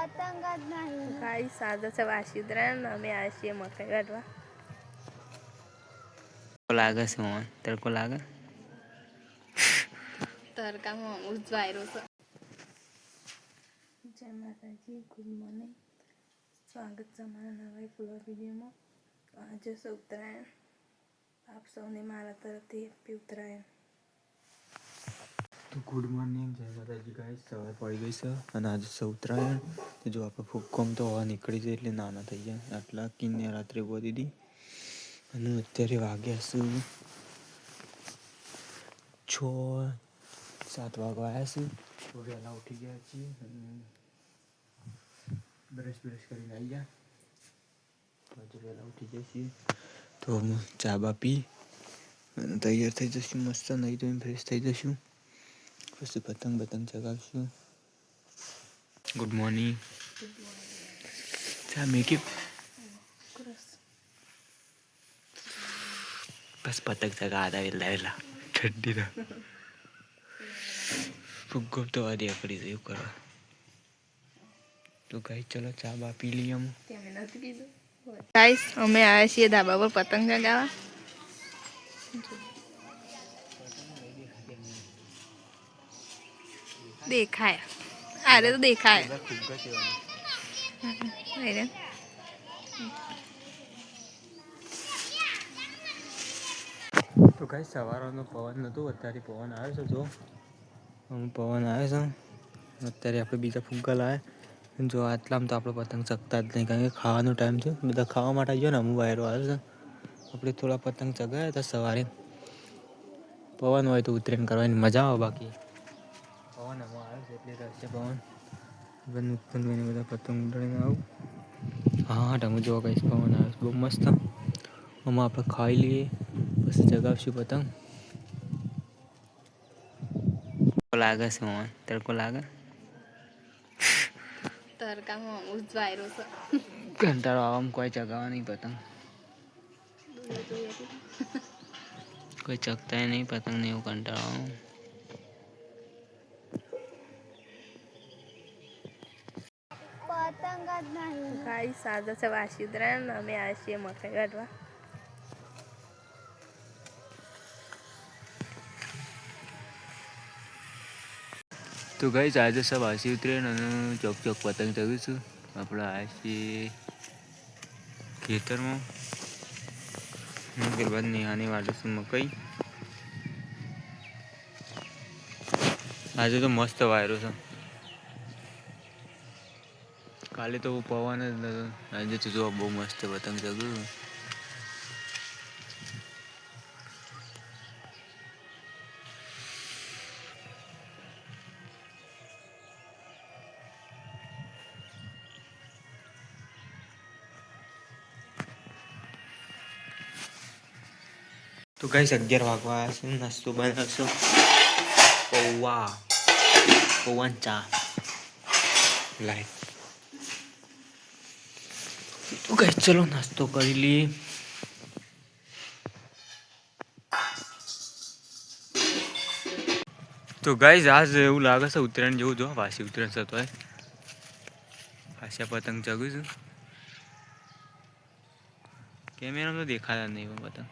પતંગ જ નહીં. ભાઈ સાદો છે વાસી ઉતરાયણ અમે આવ્યા છીએ મકાઈ વાટવા. લાગે છે મોહન તડકો લાગે? તડકામાં ઉજવાયરો છે. જય માતાજી ગુડ મોર્નિંગ. સ્વાગત છે મારા નવા વ્લોગ વિડીયોમાં. આજે છે ઉત્તરાયણ. આપ સૌને મારા તરફથી હેપી ઉત્તરાયણ. તો ગુડ મોર્નિંગ, જય માતાજી ગાઈસ સવાર પડી ગઈ છે અને આજે છે ઉત્તરાયણ. તો જો આપણે ફૂક્કોમ તો હવા નીકળી જાય એટલે નાના થઈ ગયા. આટલા કિન્ને રાત્રે બોલી દીધી અને અત્યારે વાગ્યા છે છ, સાત વાગવા આવ્યા છે. તો વહેલા ઉઠી ગયા છીએ અને બ્રશ બ્રશ કરીને આવી ગયા. હજુ વહેલા ઉઠી ગયા છીએ. તો ચા બા પી અને તૈયાર થઈ જશું મસ્ત નહીં તો ફ્રેશ થઈ જશું પછી પતંગ પતંગ ચગાવશું ગુડ મોર્નિંગ ચા મેકી બસ પતંગ ચગાવતા વહેલા વહેલા ઠંડીના ફુગ્ગો તો વાદી પડી એવું કરવા તો ગાઈ ચલો ચા બા પી લઈએ અમે ગાઈસ અમે આવ્યા છીએ ધાબા પર પતંગ ચગાવવા દેખાય. અરે તો દેખાય. અરે તો કઈ સવારનો પવન નહોતું અત્યારે પવન આવે છે, જો. હું પવન આવે છે. અત્યારે આપણે બીજા ફુગ્ગા લાવે જો આટલામાં તો આપણે પતંગ ચગતા જ નહીં, કારણ કે ખાવાનો ટાઈમ છે. બધા ખાવા માટે જો ને, અમુક વાયરો આવે છે. આપણે થોડા પતંગ ચગાવ્યા હતા સવારે. પવન હોય તો ઉતરેણ કરવાની મજા આવે બાકી. એટલે રહેશે પવન. બધા નૂતનભાઈને બધા પતંગ ઉડાડીને આવું. હા તમે જો કઈ પવન આવે બહુ મસ્ત. આમાં આપણે ખાઈ લઈએ પછી ચગાવશું પતંગ. લાગે છે મોહન તડકો લાગે? તડકામાં ઉજવાયરો છે. કંટાળો આવવામાં કોઈ ચગાવવા નહીં પતંગ. કોઈ ચગતાય નહીં પતંગ ને એવું કંટાળો પતંગ જ નહીં. કાંઈ સાદા છે વાસી ઉતરાયણ ને અમે આવ્યા છીએ મકાઈ કાઢવા તો ગઈ આજે સબ હાસી ઉતરેણ અને ચોક ચોક પતંગ ચગાવીશું આપણે આવ્યા છીએ ખેતરમાં. ત્યારબાદ નિહાની વાટીશું મકઈ. આજે તો મસ્ત વાયરો છે. કાલે તો પવન જ નતો આજે તો જો બહુ મસ્ત પતંગ ચગ્યું તો ગાઈસ અગિયાર વાગવા આવ્યા છે નાસ્તો બનાવશો પૌવા પૌવા ચા લાઈટ તો ગાઈસ ચલો નાસ્તો કરી લઈએ તો ગાઈસ આજ એવું લાગે છે ઉત્તરાયણ જેવું જો, વાસી ઉત્તરાયણ થતો હોય હાસ્યા પતંગ ચગું છું. કેમેરામાં તો દેખાતા નહીં પતંગ.